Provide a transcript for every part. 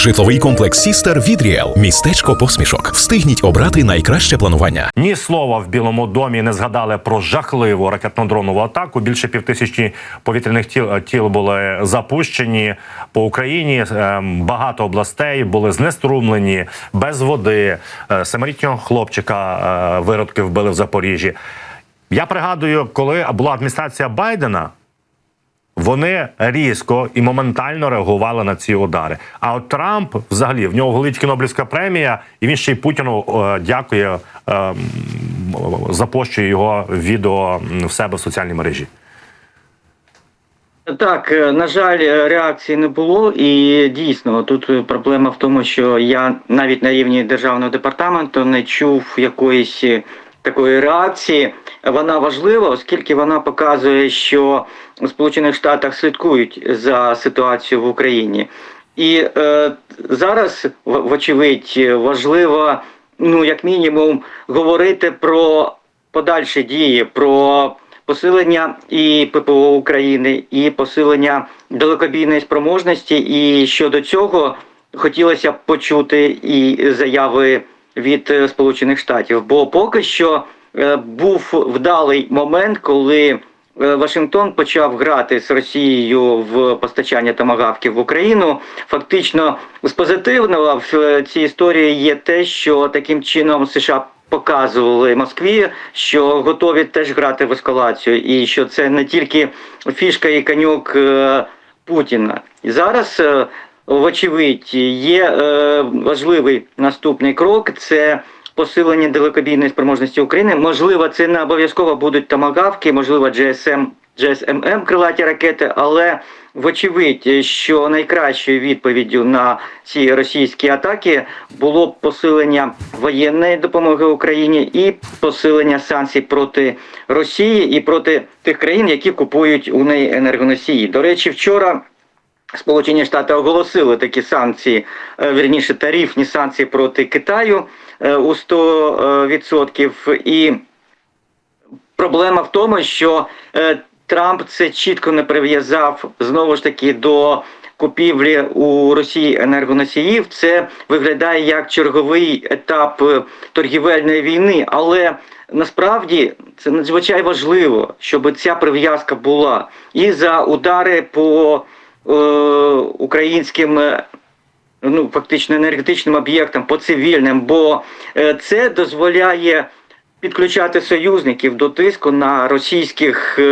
Житловий комплекс Сістер від. Містечко посмішок. Встигніть обрати найкраще планування. Ні слова в Білому домі не згадали про жахливу ракетно-дронову атаку. Більше півтисячі повітряних тіл тіл були запущені по Україні. Ем, Багато областей були знеструмлені без води. Е, Семирітнього хлопчика е, виродки вбили в Запоріжжі. Я пригадую, коли була адміністрація Байдена. Вони різко і моментально реагували на ці удари. А от Трамп, взагалі, в нього горить Нобелівська премія, і він ще й Путіну е, дякує, е, запощує його відео в себе в соціальній мережі. Так, е, на жаль, е, реакції не було, і дійсно тут е, проблема в тому, що я навіть на рівні державного департаменту не чув якоїсь такої реакції. Вона важлива, оскільки вона показує, що у Сполучених Штатах слідкують за ситуацією в Україні. І е, зараз, вочевидь, важливо, ну як мінімум, говорити про подальші дії, про посилення і ППО України, і посилення далекобійної спроможності. І щодо цього хотілося б почути і заяви від е, Сполучених Штатів. Бо поки що е, був вдалий момент, коли е, Вашингтон почав грати з Росією в постачання томагавків в Україну. Фактично, з позитивного в цій історії є те, що таким чином США показували Москві, що готові теж грати в ескалацію, і що це не тільки фішка і конюк Путіна. І зараз, вочевидь, є е, важливий наступний крок. Це посилення далекобійної спроможності України. Можливо, це не обов'язково будуть томагавки, можливо, GSM, GSMM крилаті ракети, але вочевидь, що найкращою відповіддю на ці російські атаки було б посилення воєнної допомоги Україні і посилення санкцій проти Росії і проти тих країн, які купують у неї енергоносії. До речі, вчора. Сполучені Штати оголосили такі санкції, е, вірніше тарифні санкції проти Китаю е, у 100%. І проблема в тому, що е, Трамп це чітко не прив'язав знову ж таки до купівлі у Росії енергоносіїв. Це виглядає як черговий етап е, торгівельної війни, але насправді це надзвичайно важливо, щоб ця прив'язка була і за удари по е, українським. е, Ну, фактично енергетичним об'єктам по цивільним, бо е, це дозволяє підключати союзників до тиску на російських, е,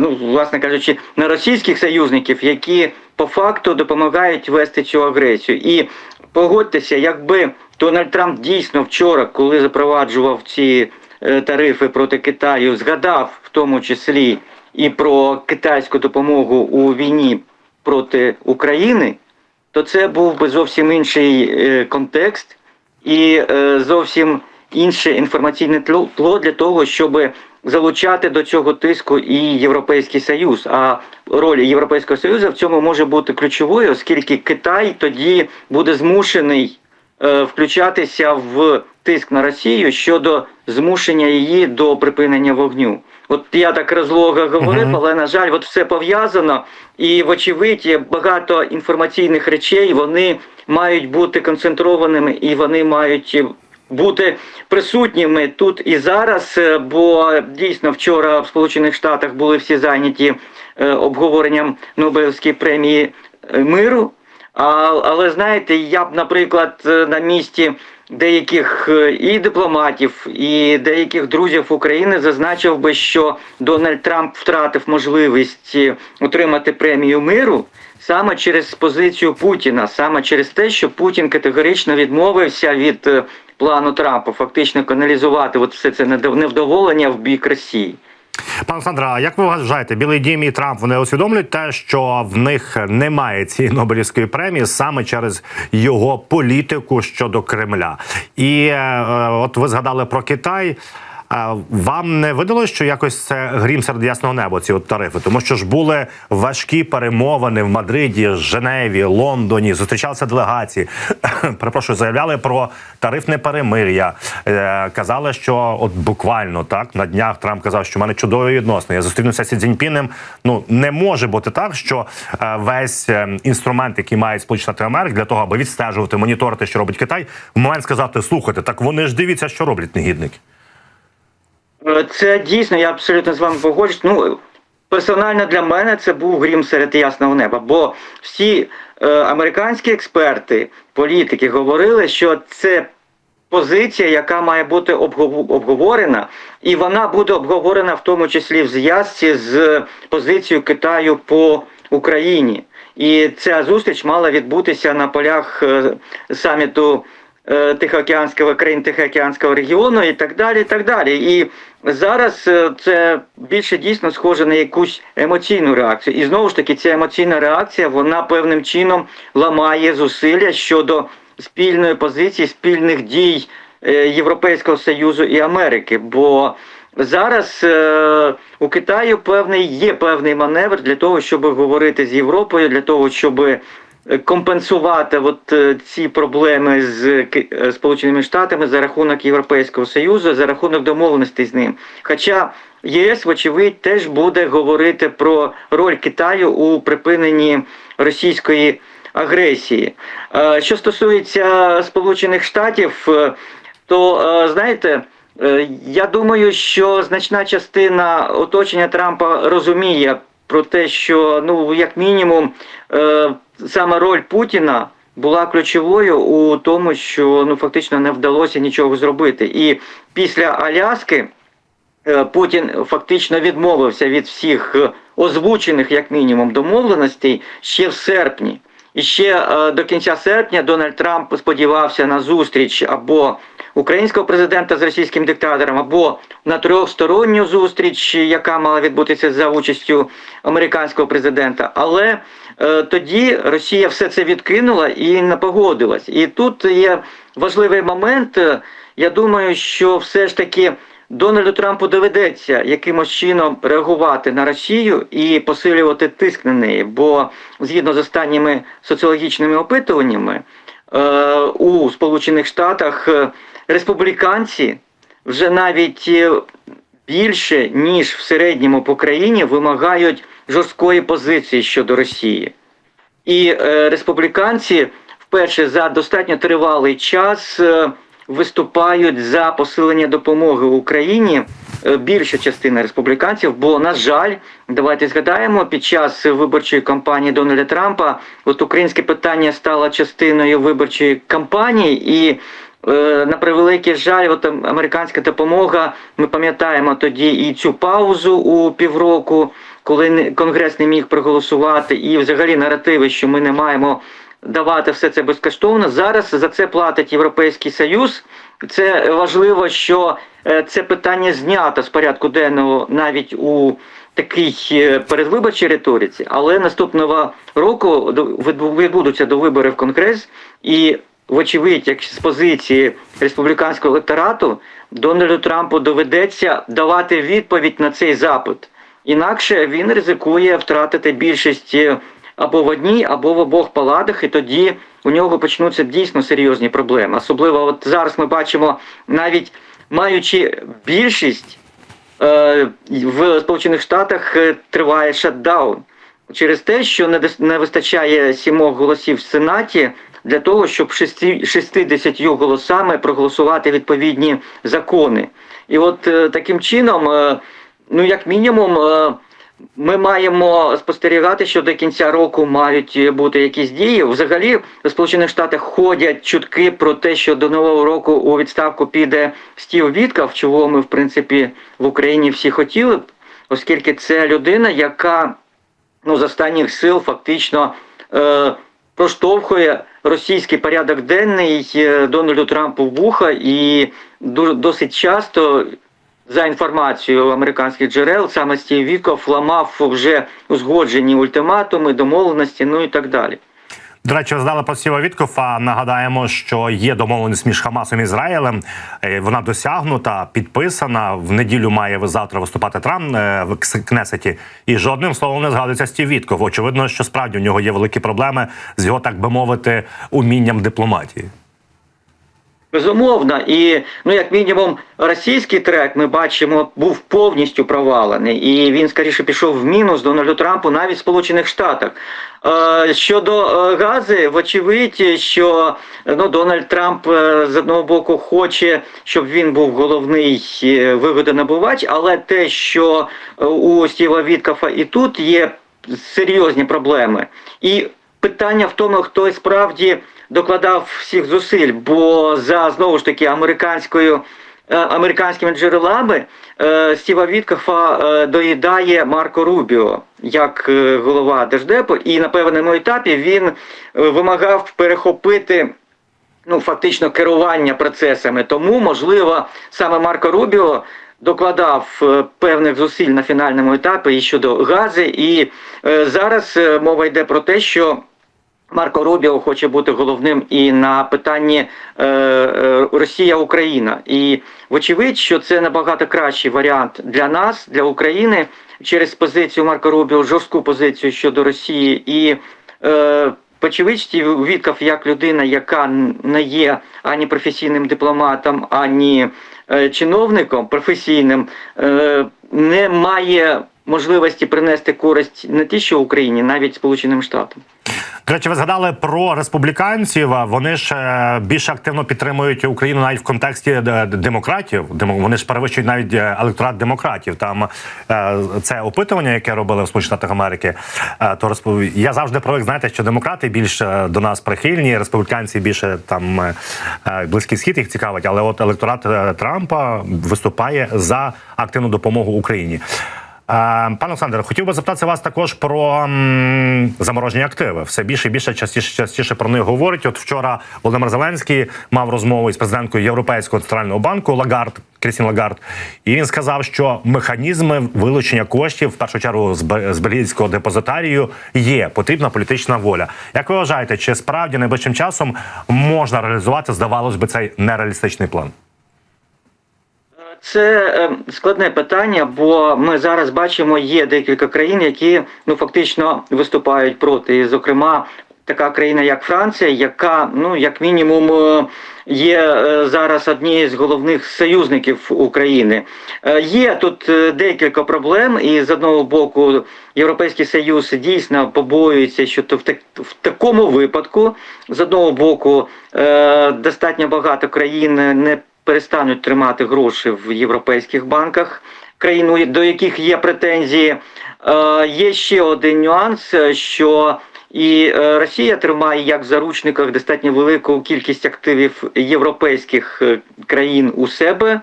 ну власне кажучи, на російських союзників, які по факту допомагають вести цю агресію. І погодьтеся, якби Дональд Трамп дійсно вчора, коли запроваджував ці е, тарифи проти Китаю, згадав в тому числі і про китайську допомогу у війні проти України, то це був би зовсім інший е, контекст і е, зовсім інше інформаційне тло для того, щоб залучати до цього тиску і Європейський Союз. А роль Європейського Союзу в цьому може бути ключовою, оскільки Китай тоді буде змушений е, включатися в тиск на Росію щодо змушення її до припинення вогню. От я так розлого говорив, Мгм. але на жаль, от все пов'язано, і вочевидь є багато інформаційних речей вони мають бути концентрованими і вони мають бути присутніми тут і зараз. е, Бо дійсно вчора в Сполучених Штатах були всі зайняті е, обговоренням Нобелівської премії е, миру. А, але знаєте, я б, наприклад, на місці деяких е, і дипломатів, і деяких друзів України зазначив би, що Дональд Трамп втратив можливість е, отримати премію миру саме через позицію Путіна, саме через те, що Путін категорично відмовився від е, плану Трампа, фактично каналізувати от все це невдоволення в бік Росії. Пане Сандра, як ви вважаєте, Білий Дім і Трамп вони усвідомлюють те, що в них немає цієї Нобелівської премії саме через його політику щодо Кремля? І е, е, от ви згадали про Китай. А вам не видалось, що якось це грім серед ясного неба, ці от тарифи? Тому що ж були важкі перемовини в Мадриді, Женеві, Лондоні, зустрічалися делегації. Перепрошую, заявляли про тарифне перемир'я. Е, казали, що от буквально так на днях Трамп казав, що в мене чудові відносини. Я зустрінуся з Сі Цзіньпінем. Ну не може бути так, що е, весь е, інструмент, який мають Сполучені Штати Америки для того, аби відстежувати, моніторити, що робить Китай, в момент сказати: слухайте, так вони ж дивіться, що роблять негідники. Е, Це дійсно, я абсолютно з вами погоджуюсь. Ну, персонально для мене це був грім серед ясного неба, бо всі е, американські експерти, політики говорили, що це позиція, яка має бути обгов- обговорена, і вона буде обговорена в тому числі в зв'язці з позицією Китаю по Україні. І ця зустріч мала відбутися на полях е, саміту Тихоокеанського країн Тихоокеанського регіону і так далі. І так далі. І зараз е, це більше дійсно схоже на якусь емоційну реакцію. І знову ж таки, ця емоційна реакція вона певним чином ламає зусилля щодо спільної позиції, спільних дій е, Європейського Союзу і Америки. Бо зараз е, у Китаю певний є певний маневр для того, щоб говорити з Європою, для того, щоб е, компенсувати от е, ці проблеми з е, Сполученими Штатами за рахунок Європейського Союзу, за рахунок домовленостей з ним. Хоча ЄС, вочевидь, теж буде говорити про роль Китаю у припиненні російської агресії. Е, Що стосується Сполучених Штатів, е, то е, знаєте. Е, Я думаю, що значна частина оточення Трампа розуміє про те, що ну як мінімум е, саме роль Путіна була ключовою у тому, що ну фактично не вдалося нічого зробити. І після Аляски е, Путін фактично відмовився від всіх е, озвучених, як мінімум, домовленостей ще в серпні. І ще е, до кінця серпня Дональд Трамп сподівався на зустріч або українського президента з російським диктатором, або на трьохсторонню зустріч, яка мала відбутися за участю американського президента. Але е, тоді Росія все це відкинула і не погодилась. І тут є важливий момент. Я думаю, що все ж таки. Дональду Трампу доведеться якимось чином реагувати на Росію і посилювати тиск на неї, бо згідно з останніми соціологічними опитуваннями у Сполучених Штатах е, республіканці вже навіть е, більше ніж в середньому по країні вимагають жорсткої позиції щодо Росії. І е, республіканці вперше за достатньо тривалий час е, виступають за посилення допомоги Україні. Е, Більша частина республіканців, бо на жаль, давайте згадаємо, під час виборчої кампанії Дональда Трампа от українське питання стало частиною виборчої кампанії, і е, на превеликий жаль, от американська допомога. Ми пам'ятаємо тоді і цю паузу у півроку, коли конгрес не міг проголосувати, і взагалі наративи, що ми не маємо давати все це безкоштовно. Зараз за це платить Європейський Союз. Це важливо, що це питання знято з порядку денного навіть у такій е, передвиборчій риториці, але наступного року відбудуться до виборів в Конгрес і. Вочевидь, як з позиції республіканського електорату Дональду Трампу доведеться давати відповідь на цей запит. Інакше він ризикує втратити більшість е, або в одній, або в обох палатах, і тоді у нього почнуться дійсно серйозні проблеми. Особливо от зараз ми бачимо, навіть маючи більшість е, в Сполучених Штатах е, триває шатдаун через те, що не вистачає сімох голосів в Сенаті для того, щоб шести- 60 голосами проголосувати відповідні закони. І от е, таким чином, е, ну як мінімум, е, ми маємо спостерігати, що до кінця року мають е, бути якісь дії. Взагалі, в Сполучених Штатах ходять чутки про те, що до нового року у відставку піде Стів Віткав, чого ми, в принципі, в Україні всі хотіли б, оскільки це людина, яка ну, з останніх сил фактично е, проштовхує російський порядок денний е, Дональду Трампу в вуха і досить часто. За інформацією американських джерел, саме Стів Віков ламав вже узгоджені ультиматуми, домовленості, ну і так далі. До речі, ви згадали про Стіва Віткофа. Нагадаємо, що є домовленість між Хамасом і Ізраїлем. Е, Вона досягнута, підписана. В неділю має завтра виступати Трамп е, в Кнесеті. І жодним словом не згадується Стів Вітков. Очевидно, що справді у нього є великі проблеми з його, так би мовити, умінням дипломатії. Безумовно, і ну як мінімум російський трек ми бачимо був повністю провалений, і він скоріше пішов в мінус Дональду Трампу навіть в Сполучених Штатах. Е, щодо е, гази, вочевидь, що ну Дональд Трамп е, з одного боку хоче, щоб він був головний вигодонабувач, але те, що у Стіва Віткафа і тут є серйозні проблеми. І питання в тому, хто справді докладав всіх зусиль, бо за знову ж таки американською. е, Американськими джерелами е, Стіва Віткофа е, доїдає Марко Рубіо як голова Держдепу, і на певному етапі він вимагав перехопити ну, фактично керування процесами. Тому, можливо, саме Марко Рубіо докладав певних зусиль на фінальному етапі і щодо гази. І зараз мова йде про те, що Марко Рубіо хоче бути головним і на питанні е, е, Росія-Україна. І вочевидь, що це набагато кращий варіант для нас, для України, через позицію Марко Рубіо, жорстку позицію щодо Росії і. Е, Очевидь, Стів Вітков як людина, яка не є ані професійним дипломатом, ані е, чиновником професійним, е, не має можливості принести користь не ті, що Україні, навіть Сполученим Штатам. Речі, ви згадали про республіканців. Вони ж е, більше активно підтримують Україну навіть в контексті е, демократів. Демо- Вони ж перевищують навіть е, електорат демократів. Там це опитування, яке робили в Сполучених Штатах Америки. То розпов... я завжди привик, знаєте, що демократи більше до нас прихильні, республіканці більше там близький схід їх цікавить. Але от електорат Трампа виступає за активну допомогу Україні. Пане Олександре, хотів би запитати вас також про заморожені активи. Все більше і більше частіше частіше про них говорять. От вчора Володимир Зеленський мав розмову із президенткою Європейського центрального банку Лагард Крістін Лагард, і він сказав, що механізми вилучення коштів в першу чергу з бельгійського депозитарію є потрібна політична воля. Як ви вважаєте, чи справді найближчим часом можна реалізувати, здавалось би, цей нереалістичний план? Це е, складне питання, бо ми зараз бачимо, є декілька країн, які ну фактично виступають проти. І, зокрема, така країна, як Франція, яка ну як мінімум е, є е, зараз однією з головних союзників України. Є тут декілька проблем, і з одного боку, Європейський Союз дійсно побоюється, що то в, так, в такому випадку, з одного боку, достатньо багато країн не перестануть тримати гроші в європейських банках, країн, до яких є претензії. Е, Є ще один нюанс, е, що і е, Росія тримає як в заручниках достатньо велику кількість активів європейських е, країн у себе.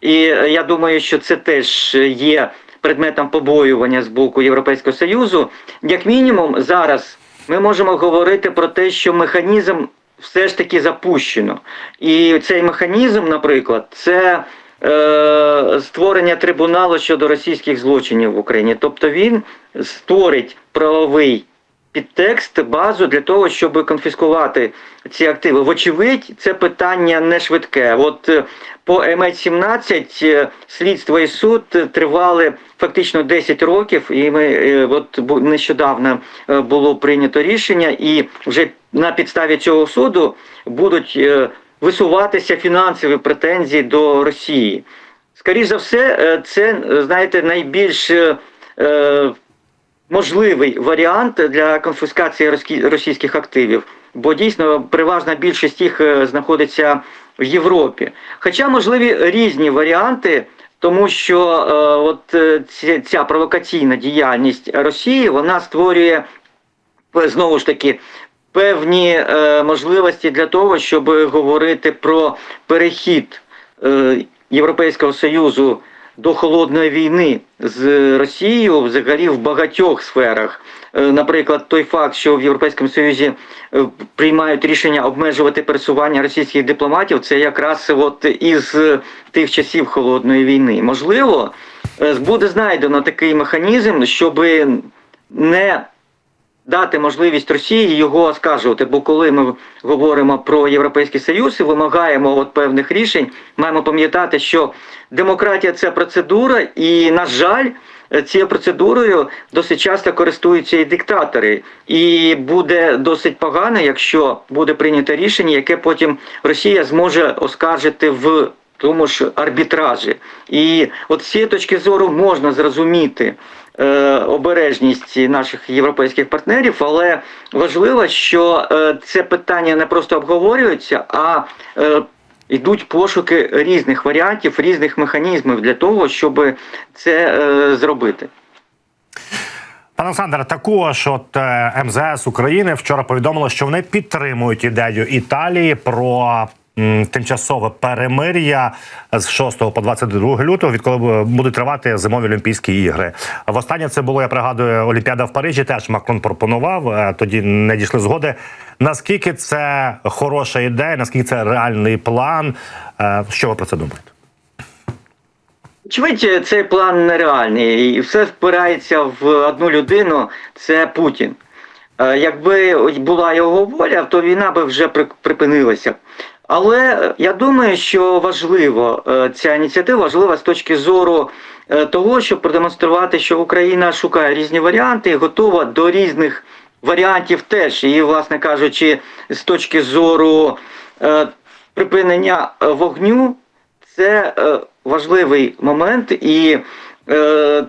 І я думаю, що це теж є предметом побоювання з боку Європейського Союзу. Як мінімум, зараз ми можемо говорити про те, що механізм все ж таки запущено. І цей механізм, наприклад, це е, створення трибуналу щодо російських злочинів в Україні. Тобто він створить правовий підтекст, базу для того, щоб конфіскувати ці активи. Вочевидь, це питання не швидке. От е, по МЕ-17 е, слідство і суд тривали фактично 10 років, і ми е, от нещодавно е, було прийнято рішення, і вже на підставі цього суду будуть е, висуватися фінансові претензії до Росії. Скоріше за все, е, це е, знаєте найбільш можливий варіант для конфіскації російських активів, бо дійсно переважна більшість їх знаходиться в Європі. Хоча можливі різні варіанти, тому що е, от ця, провокаційна діяльність Росії вона створює знову ж таки. Певні е, можливості для того, щоб говорити про перехід е, Європейського Союзу до холодної війни з Росією взагалі в багатьох сферах. Е, Наприклад, той факт, що в Європейському Союзі е, приймають рішення обмежувати пересування російських дипломатів, це якраз от із тих часів холодної війни. Можливо, е, буде знайдено такий механізм, щоб не дати можливість Росії його оскаржувати. Бо коли ми говоримо про Європейський Союз і вимагаємо от певних рішень, маємо пам'ятати, що демократія це процедура, і на жаль. Цією процедурою досить часто користуються і диктатори, і буде досить погано, якщо буде прийнято рішення, яке потім Росія зможе оскаржити в тому ж арбітражі. І от з цієї точки зору можна зрозуміти обережність наших європейських партнерів, але важливо, що е, це питання не просто обговорюється, а е, йдуть пошуки різних варіантів, різних механізмів для того, щоб це е, зробити. Пане Олександре, також от е, МЗС України вчора повідомило, що вони підтримують ідею Італії про тимчасове перемир'я з 6 по 22 лютого, відколи будуть тривати зимові Олімпійські ігри. Востаннє це було, я пригадую, Олімпіада в Парижі. Теж Макрон пропонував. е, Тоді не дійшли згоди. Наскільки це хороша ідея? Наскільки це реальний план? Е, Що ви про це думаєте? Очевидь, цей план нереальний, і все впирається в одну людину це Путін. Е, Якби була його воля, то війна би вже припинилася. Але я думаю, що важливо е, ця ініціатива важлива з точки зору е, того, щоб продемонструвати, що Україна шукає різні варіанти і готова до різних варіантів теж. І, власне кажучи, з точки зору е, припинення вогню, це важливий момент, і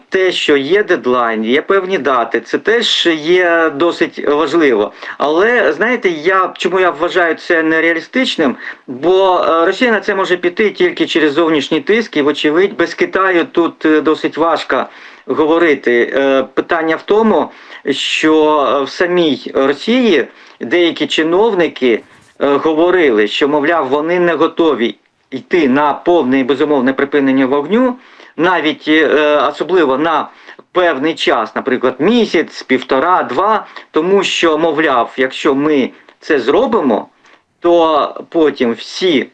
те, що є дедлайн, є певні дати, це теж є досить важливо. Але знаєте, я чому я вважаю це нереалістичним? Бо е, Росія на це може піти тільки через зовнішній тиск, і вочевидь, без Китаю тут е, досить важко говорити. Е, Питання в тому, що е, в самій Росії деякі чиновники е, говорили, що мовляв, вони не готові йти на повне і безумовне припинення вогню, навіть е, особливо на певний час, наприклад, місяць, півтора, два, тому що, мовляв, якщо ми це зробимо, то потім всі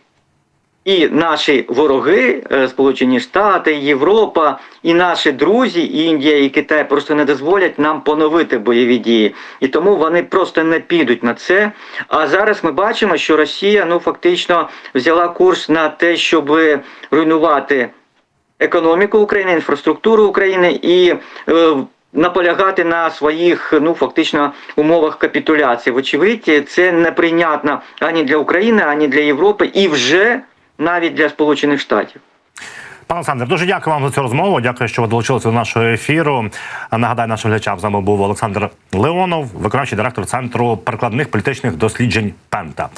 і наші вороги, е, Сполучені Штати, Європа, і наші друзі, Індія і Китай просто не дозволять нам поновити бойові дії. І тому вони просто не підуть на це. А зараз ми бачимо, що Росія ну фактично взяла курс на те, щоб руйнувати економіку України, інфраструктуру України і е, наполягати на своїх ну фактично умовах капітуляції. Вочевидь, це неприйнятно ані для України, ані для Європи, і вже навіть для Сполучених Штатів. Пане Олександр, дуже дякую вам за цю розмову. Дякую, що ви долучилися до нашого ефіру. Нагадаю нашим глядачам, з нами був Олександр Леонов, виконавчий директор центру перекладних політичних досліджень Пента.